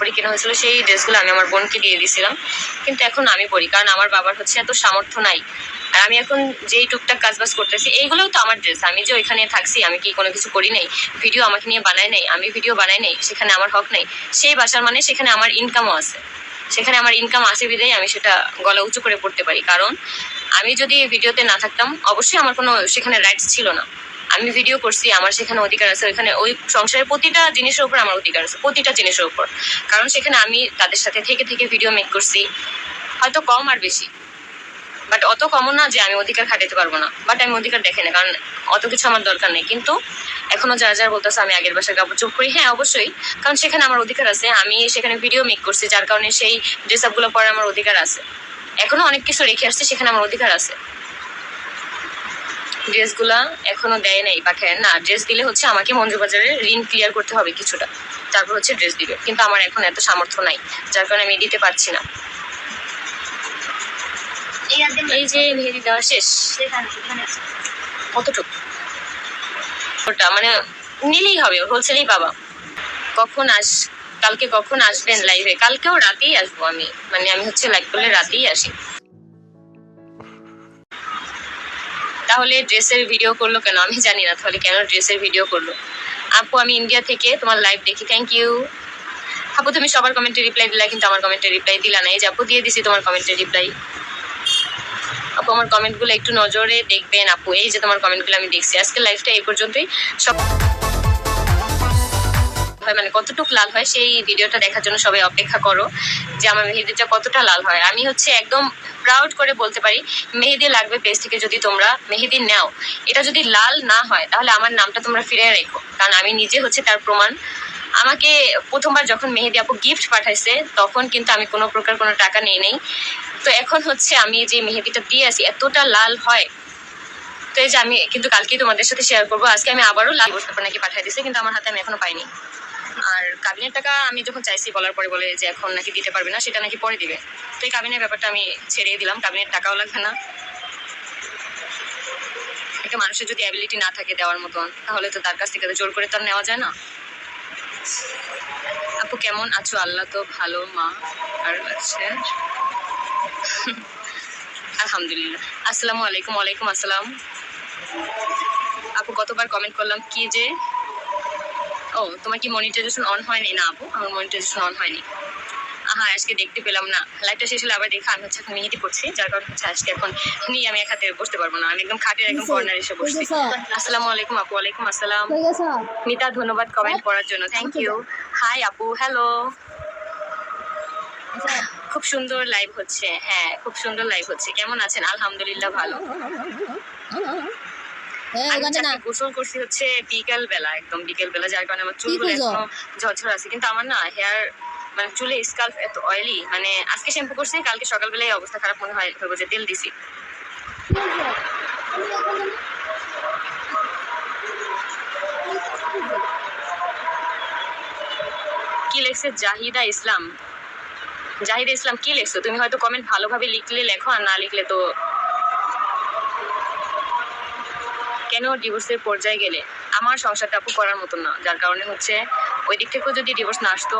পরি কেনা হয়েছিল, সেই ড্রেসগুলো আমি আমার বোনকে দিয়ে দিয়েছিলাম। কিন্তু এখন আমি পরি, কারণ আমার বাবার হচ্ছে এত সামর্থ্য নাই। আর আমি এখন যেই টুকটাক কাজবাজ করতেছি, এইগুলোও তো আমার ড্রেস। আমি যে ওইখানে থাকছি, আমি কি কোনো কিছু করি নাই? ভিডিও আমাকে নিয়ে বানাই নাই, আমি ভিডিও বানাই নাই, সেখানে আমার হক নেই। সেই বাসার মানে সেখানে আমার ইনকামও আছে। সেখানে আমার ইনকাম আছে বিধায় আমি সেটা গলা উঁচু করে পড়তে পারি। কারণ আমি যদি ভিডিওতে না থাকতাম, অবশ্যই আমার কোনো সেখানে রাইটস ছিল না। আমি ভিডিও করছি, আমার সেখানে অধিকার আছে, ওইখানে ওই সংসারের প্রতিটা জিনিসের উপর আমার অধিকার আছে, প্রতিটা জিনিসের উপর। কারণ সেখানে আমি তাদের সাথে থেকে থেকে ভিডিও মেক করছি। হয়তো কম আর বেশি। বাট অত কমও না যে আমি অধিকার খাটাতে পারব না। বাট আমি অধিকার দেখে না কারণ অত কিছু আমার দরকার নেই। কিন্তু এখনও যারা যারা বলতেছে, আমি আগের বাসায় কাপড় চোপ করি হ্যাঁ অবশ্যই। কারণ সেখানে আমার অধিকার আছে, আমি সেখানে ভিডিও মেক করছি, যার কারণে সেই ড্রেস আপগুলো পরে আমার অধিকার আছে। এখনও অনেক কিছু রেখে আসছে, সেখানে আমার অধিকার আছে। ড্রেসগুলা এখনও দেয় নাই পাঠায় না ড্রেস দিলে হচ্ছে আমাকে মঞ্জু বাজারে ঋণ ক্লিয়ার করতে হবে কিছুটা। তারপর হচ্ছে ড্রেস দিবে। কিন্তু আমার এখন এত সামর্থ্য নাই যার কারণে আমি দিতে পারছি না। এই যে মেহেদি দেওয়া শেষ। কতটুকু? ওটা মানে নিলেই হবে হোলসেলেই পাবা। কখন আস কালকে কখন আসবেন লাইভে কালকেও রাতেই আসব আমি। মানে আমি হচ্ছে লাইভ করলে রাতেই আসি। তাহলে ড্রেসের ভিডিও করল কেন? আমি জানি না তাহলে কেন ড্রেসের ভিডিও করল? আপু, আমি ইন্ডিয়া থেকে তোমার লাইভ দেখি থ্যাংক ইউ আপু, তুমি সবার কমেন্টে রিপ্লাই দিলা, কিন্তু আমার কমেন্টে রিপ্লাই দিলা না এই যে আপু, দিয়ে দিছি তোমার কমেন্টে রিপ্লাই আপু, আমার কমেন্টগুলো একটু নজরে দেখবেন আপু। এই যে তোমার কমেন্টগুলো আমি দেখছি। আজকে লাইফটা এই পর্যন্তই। সব হয় মানে কতটুকু লাল হয় সেই ভিডিওটা দেখার জন্য সবাই অপেক্ষা করো যে আমার মেহেদিটা কতটা লাল হয়। আমি হচ্ছে একদম প্রাউড করে বলতে পারি, মেহেদি লাগবে পেজ থেকে যদি তোমরা মেহেদি নাও। এটা যদি লাল না হয়, তাহলে আমার নামটা তোমরা ফিরে রেখো। কারণ আমি নিজে হচ্ছে তার প্রমাণ। আমাকে প্রথমবার যখন মেহেদি আপু গিফট পাঠাইছে, তখন কিন্তু আমি কোনো প্রকার কোনো টাকা নিয়ে নেই। তো এখন হচ্ছে আমি যে মেহেদিটা দিয়ে আসি, এতটা লাল হয়। তো এই যে আমি কিন্তু কালকেই তোমাদের সাথে শেয়ার করব। আজকে আমি আবারও লাল নাকি পাঠিয়ে দিছে কিন্তু আমার হাতে আমি এখনও পাইনি। আর কাবিনের টাকা আমি যখন চাইছি, বলার পরে বলে যে এখন নাকি দিতে পারবে না, সেটা নাকি পরে দিবে। তো এই কাবিনের ব্যাপারটা আমি ছেড়ে দিলাম, কাবিনের টাকাও লাগবে না। একটা মানুষের যদি অ্যাবিলিটি না থাকে দেওয়ার মতন, তাহলে তো তার কাছ থেকে জোর করে তো নেওয়া যায় না। আপু কেমন আছো? আল্লাহ তো ভালো, মা আর আছে। আলহামদুলিল্লাহ। আসসালামু আলাইকুম, ওয়ালাইকুম আসসালাম। আপু কতবার কমেন্ট করলাম, কি যে? ও তোমার কি মনিটাইজেশন অন হয়নি? না আপু আমার মনিটাইজেশন অন হয়নি। হ্যাঁ আজকে দেখতে পেলাম না। লাইভটা শেষ হলে আবার দেখা আমি হচ্ছে এখন মেহেদি পড়ছি যার কারণে হচ্ছে আজকে এখন নিয়ে আমি এক হাতে বসতে পারব না। আমি একদম খাটের একদম কর্নার এসে বসছি। আসসালামু আলাইকুম আপু ওয়ালাইকুম আসসালাম। মিতা ধন্যবাদ কমেন্ট করার জন্য। থ্যাংক ইউ হাই আপু হ্যালো খুব সুন্দর লাইভ হচ্ছে। হ্যাঁ খুব সুন্দর লাইভ হচ্ছে। কেমন আছেন? আলহামদুলিল্লাহ ভালো। গোসল করছি হচ্ছে বিকেল বেলা একদম বিকেল বেলা যার কারণে আমার চুলগুলো এখনও ঝরঝর আছে। কিন্তু আমার না হেয়ার মানে চুলে স্কাল্প এত অয়েলি মানে আজকে শ্যাম্পু করছি কালকে সকালবেলায় অবস্থা খারাপ মনে হয় হইবো যে তেল দিছি। কি লেখছে? জাহিদা ইসলাম। জাহিদা ইসলাম কি লেখছো? তুমি হয়তো কমেন্ট ভালোভাবে লিখলে লেখো আর না লিখলে তো কেন ডিভোর্সের পর্যায়ে গেলে? আমার সংসারটা আপু করার মতন না। যার কারণে হচ্ছে ওই দিক থেকেও যদি ডিভোর্স না আসতো,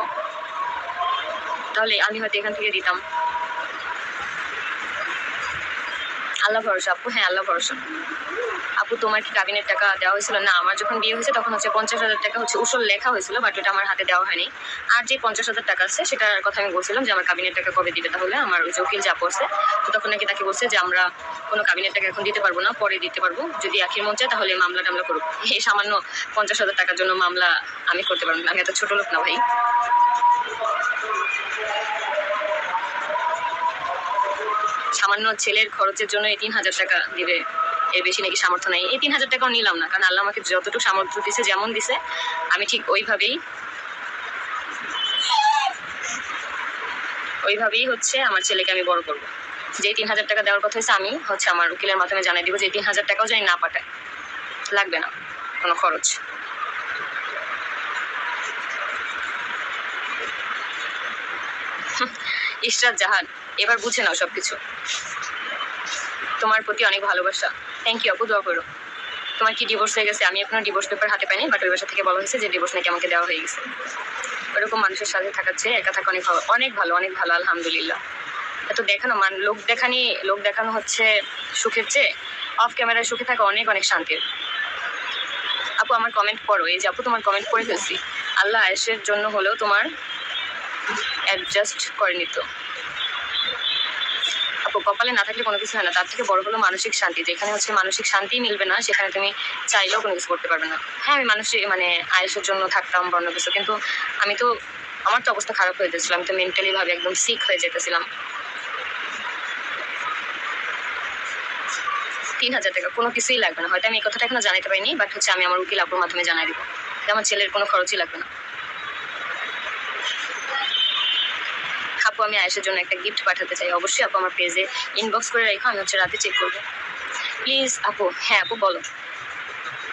তাহলে আমি হয়তো এখান থেকে দিতাম। আল্লাহ ভরসা, আপু হ্যাঁ আল্লাহ ভরসা। আপু, তোমার কি কাবিনের টাকা দেওয়া হয়েছিল? না, আমার যখন বিয়ে হয়েছে, তখন হচ্ছে পঞ্চাশ হাজার টাকা হচ্ছে উসল লেখা হয়েছিল বাট ওটা আমার হাতে দেওয়া হয়নি। আর যে পঞ্চাশ হাজার টাকা আছে, সেটার কথা আমি বলছিলাম যে, আমার কাবিনের টাকা কবে দিবে তাহলে? আমার ওই যে উকিল যা পড়ছে তো তখন নাকি তাকে বলছে যে, আমরা কোনো কাবিনের টাকা এখন দিতে পারব না, পরে দিতে পারব। যদি আখির মন চায়, তাহলে মামলা টামলা করুক। এই সামান্য পঞ্চাশ হাজার টাকার জন্য মামলা আমি করতে পারব না। আমি এত ছোট লোক না ভাই। সামান্য ছেলের খরচের জন্য এই তিন হাজার টাকা দিবে। এর বেশি নাকি সামর্থ্য নাই। এই তিন হাজার টাকাও নিলাম না, কারণ আল্লাহ আমাকে যতটুকু সামর্থ্য দিছে, যেমন দিছে, আমি ঠিক ওইভাবেই ওইভাবেই হচ্ছে আমার ছেলেকে আমি বড় করব। যে তিন হাজার টাকা দেওয়ার কথা হয়েছে, আমি হচ্ছে আমার উকিলের মাধ্যমে জানাই দিব যে তিন হাজার টাকাও জানি না পাঠায়। লাগবে না, কোনো খরচ। ইশরাত জাহান এবার বুঝে নাও সবকিছু। তোমার প্রতি অনেক ভালোবাসা। থ্যাংক ইউ আপু, দোয়া করো। তোমার কি ডিভোর্স হয়ে গেছে? আমি এখনও ডিভোর্স পেপার হাতে পাইনি বাট ওই বাসা থেকে বলা হয়েছে যে ডিভোর্স নাকি আমাকে দেওয়া হয়ে গেছে। ওরকম মানুষের সাথে থাকার চেয়ে একা থাকা অনেক ভালো অনেক ভালো অনেক ভালো, আলহামদুলিল্লাহ। এত দেখানো মান, লোক দেখানি, লোক দেখানো হচ্ছে সুখের চেয়ে। অফ ক্যামেরায় সুখে থাকা অনেক অনেক শান্তির। আপু, আমার কমেন্ট পড়ো। এই যে আপু, তোমার কমেন্ট পড়ে ফেলছি। আল্লাহ আয়েসের জন্য হলেও তোমার অ্যাডজাস্ট করে নিত। কপালে না থাকলে কোনো কিছু হয় না। তার থেকে বড় হলো মানসিক শান্তি। যেখানে হচ্ছে মানসিক শান্তি মিলবে না, সেখানে তুমি চাইলেও কোনো কিছু করতে পারবে না। হ্যাঁ আমি মানুষের মানে আয়েসের জন্য থাকতাম বা অন্য কিছু কিন্তু আমি তো, আমার তো অবস্থা খারাপ হয়ে যাচ্ছিল আমি তো মেন্টালি ভাবে একদম সিক হয়ে যেতেছিলাম। তিন হাজার টাকা, কোনো কিছুই লাগবে না। হয়তো আমি এই কথাটা এখনও জানাতে পারিনি বাট হচ্ছে আমি আমার উকিল আপুর মাধ্যমে জানাই দিব। আমার ছেলের কোনো খরচই লাগবে না। আপু, আমি আয়সের জন্য একটা গিফট পাঠাতে চাই। অবশ্যই আপু, আমার পেজে ইনবক্স করে রেখো, আমি হচ্ছে রাতে চেক করব। প্লিজ আপু হ্যাঁ আপু, বলো।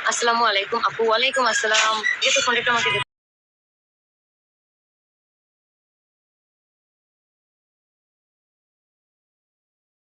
আসসালামু আলাইকুম আপু, ওয়ালাইকুম আসসালাম। এই তো ফোনটা আমাকে